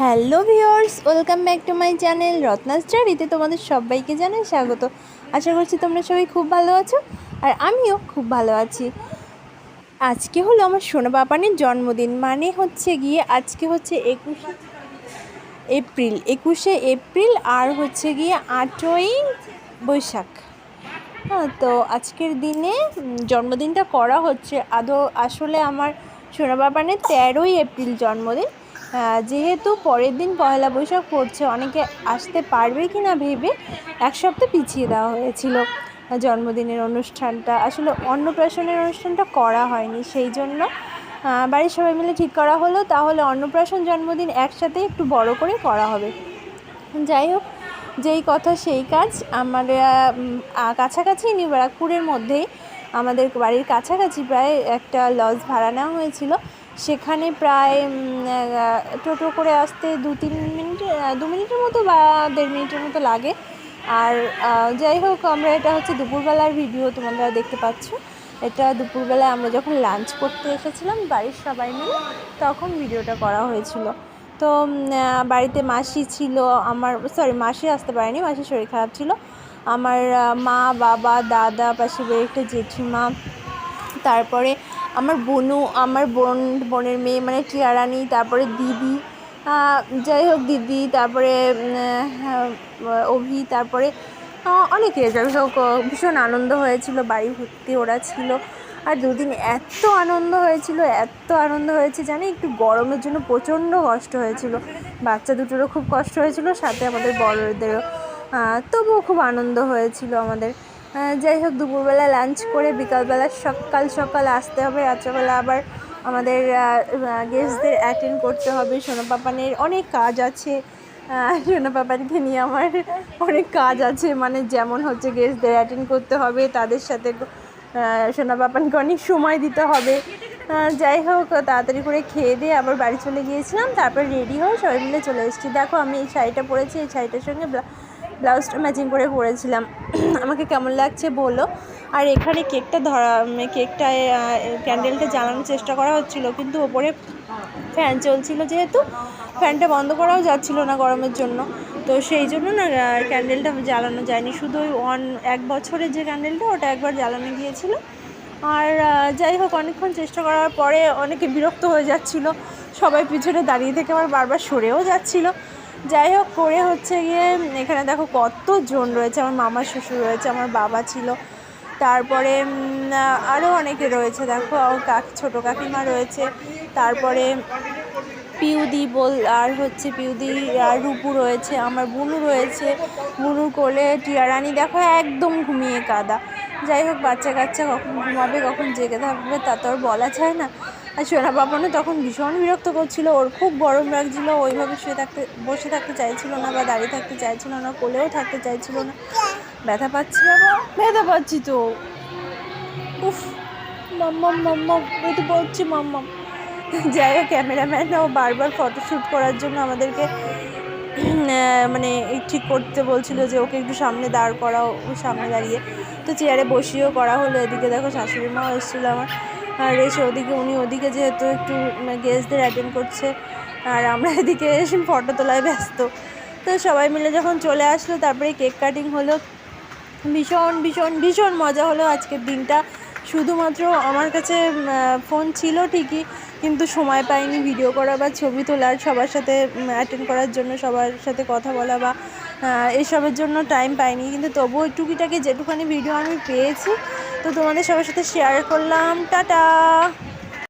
Hello viewers welcome back to my channel রত্নাজারিতে তোমাদের সবাইকে জানাই স্বাগত। আশা করছি তোমরা সবাই খুব ভালো আছো আর আমিও খুব ভালো আছি। আজকে হলো আমার সোনা বাপানের জন্মদিন মানে হচ্ছে গিয়ে আজকে হচ্ছে একুশে এপ্রিল, একুশে এপ্রিল আর হচ্ছে গিয়ে আটই বৈশাখ। হ্যাঁ তো আজকের দিনে জন্মদিনটা করা হচ্ছে। আদৌ আসলে আমার সোনা বাবানের তেরোই এপ্রিল জন্মদিন। যেহেতু পরের দিন পয়লা বৈশাখ পড়ছে, অনেকে আসতে পারবে কি না ভেবে এক সপ্তাহ পিছিয়ে দেওয়া হয়েছিল জন্মদিনের অনুষ্ঠানটা। আসলে অন্নপ্রাশনের অনুষ্ঠানটা করা হয়নি, সেই জন্য বাড়ির সবাই মিলে ঠিক করা হলো, তাহলে অন্নপ্রাশন জন্মদিন একসাথে একটু বড় করে করা হবে। যাই হোক, যেই কথা সেই কাজ। আমরা কাছাকাছি নিউ ব্যারাকপুরের মধ্যেই আমাদের বাড়ির কাছাকাছি প্রায় একটা লজ ভাড়া নেওয়া হয়েছিল। সেখানে প্রায় টোটো করে আসতে দু তিন মিনিট দু মিনিটের মতো বা দেড় মিনিটের মতো লাগে। আর যাই হোক, আমরা এটা হচ্ছে দুপুরবেলার ভিডিও, তোমরা দেখতে পাচ্ছ। এটা দুপুরবেলায় আমরা যখন লাঞ্চ করতে এসেছিলাম, বাড়ির সবাই মিলে, তখন ভিডিওটা করা হয়েছিল। তো বাড়িতে মাসি ছিল, আমার সরি মাসি আসতে পারেনি, মাসির শরীর খারাপ ছিল। আমার মা, বাবা, দাদা পাশে একটা জেঠিমা, তারপরে আমার বোনু আমার বোন, বোনের মেয়ে মানে টিয়ারানি, তারপরে দিদি যাই হোক দিদি, তারপরে অভি, তারপরে অনেকে যাই হোক ভীষণ আনন্দ হয়েছিল, বাড়ি ভর্তি ওরা ছিল। আর দুদিন এত আনন্দ হয়েছিল, এত আনন্দ হয়েছে জানি, একটু গরমের জন্য প্রচণ্ড কষ্ট হয়েছিল। বাচ্চা দুটোরও খুব কষ্ট হয়েছিল, সাথে আমাদের বড়দেরও। তবুও খুব আনন্দ হয়েছিল আমাদের। যাই হোক, দুপুরবেলা লাঞ্চ করে বিকালবেলা সকাল সকাল আসতে হবে, রাত্রেবেলা আবার আমাদের গেস্টদের অ্যাটেন্ড করতে হবে। সোনা পাপানের অনেক কাজ আছে। সোনা পাপানকে নিয়ে আমার অনেক কাজ আছে। মানে যেমন হচ্ছে গেস্টদের অ্যাটেন্ড করতে হবে, তাদের সাথে সোনা পাপানকে অনেক সময় দিতে হবে। যাই হোক, তাড়াতাড়ি করে খেয়ে দিয়ে আবার বাড়ি চলে গিয়েছিলাম, তারপর রেডি হয়ে সবাই মিলে চলে এসেছি। দেখো, আমি এই শাড়িটা পরেছি, এই শাড়িটার সঙ্গে ব্লা- ব্লাউজটা ম্যাচিং করে পরেছিলাম। আমাকে কেমন লাগছে বলো? আর এখানে কেকটা ধরা কেকটায় ক্যান্ডেলটা জ্বালানোর চেষ্টা করা হচ্ছিল, কিন্তু ওপরে ফ্যান চলছিল যেহেতু ফ্যানটা বন্ধ করাও যাচ্ছিল না গরমের জন্য। তো সেই জন্য না ক্যান্ডেলটা জ্বালানো যায়নি। শুধু ওই ওয়ান এক বছরের যে ক্যান্ডেলটা ওটা একবার জ্বালানো গিয়েছিল। আর যাই হোক, অনেকক্ষণ চেষ্টা করার পরে অনেকে বিরক্ত হয়ে যাচ্ছিল। সবাই পিছনে দাঁড়িয়ে থেকে আবার বারবার সরেও যাচ্ছিল। যাই হোক, করে হচ্ছে গিয়ে, এখানে দেখো কতজন রয়েছে। আমার মামা শ্বশুর রয়েছে, আমার বাবা ছিল। তারপরে আরও অনেকে রয়েছে, দেখো কাক, ছোটো কাকিমা রয়েছে, তারপরে পিউদি বল, আর হচ্ছে পিউদি আর রূপু রয়েছে, আমার বুনু রয়েছে, বুনুর কোলে টিয়ারানি, দেখো, একদম ঘুমিয়ে কাদা। যাই হোক, বাচ্চা কাচ্চা কখন ঘুমাবে, কখন জেগে থাকবে, তা তো আর বলা যায় না। আর সোনা বাবানও তখন ভীষণ বিরক্ত করছিল, ওর খুব গরম লাগছিল, ওইভাবে শুয়ে থাকতে, বসে থাকতে চাইছিল না বা দাঁড়িয়ে থাকতে চাইছিল না, কোলেও থাকতে চাইছিল না। ব্যথা পাচ্ছি বাবা ব্যথা পাচ্ছি তো। উফ মাম্মাম মাম্মাম ব্যথা পাচ্ছি মাম্মাম যাই হোক ক্যামেরাম্যানও বারবার ফটোশ্যুট করার জন্য আমাদেরকে মানে ঠিক করতে বলছিল যে ওকে একটু সামনে দাঁড় করাও ও সামনে দাঁড়িয়ে। তো চেয়ারে বসিয়েও করা হলো। এদিকে দেখো শাশুড়ি মাও এসেছিল আমার। আর এসে ওদিকে উনি ওদিকে যেহেতু একটু গেস্টদের অ্যাটেন্ড করছে। আর আমরা এদিকে এসে ফটো তোলায় ব্যস্ত। তো সবাই মিলে যখন চলে আসলো তারপরে কেক কাটিং হলো। ভীষণ ভীষণ ভীষণ মজা হলো আজকের দিনটা। শুধুমাত্র আমার কাছে ফোন ছিল ঠিকই, কিন্তু সময় পাইনি ভিডিও করা বা ছবি তোলার, সবার সাথে অ্যাটেন্ড করার জন্য, সবার সাথে কথা বলা বা এসবের জন্য টাইম পাইনি। কিন্তু তবুও টুকিটাকি যেটুখানি ভিডিও আমি পেয়েছি, তো তোমাদের সবার সাথে শেয়ার করলাম। টাটা!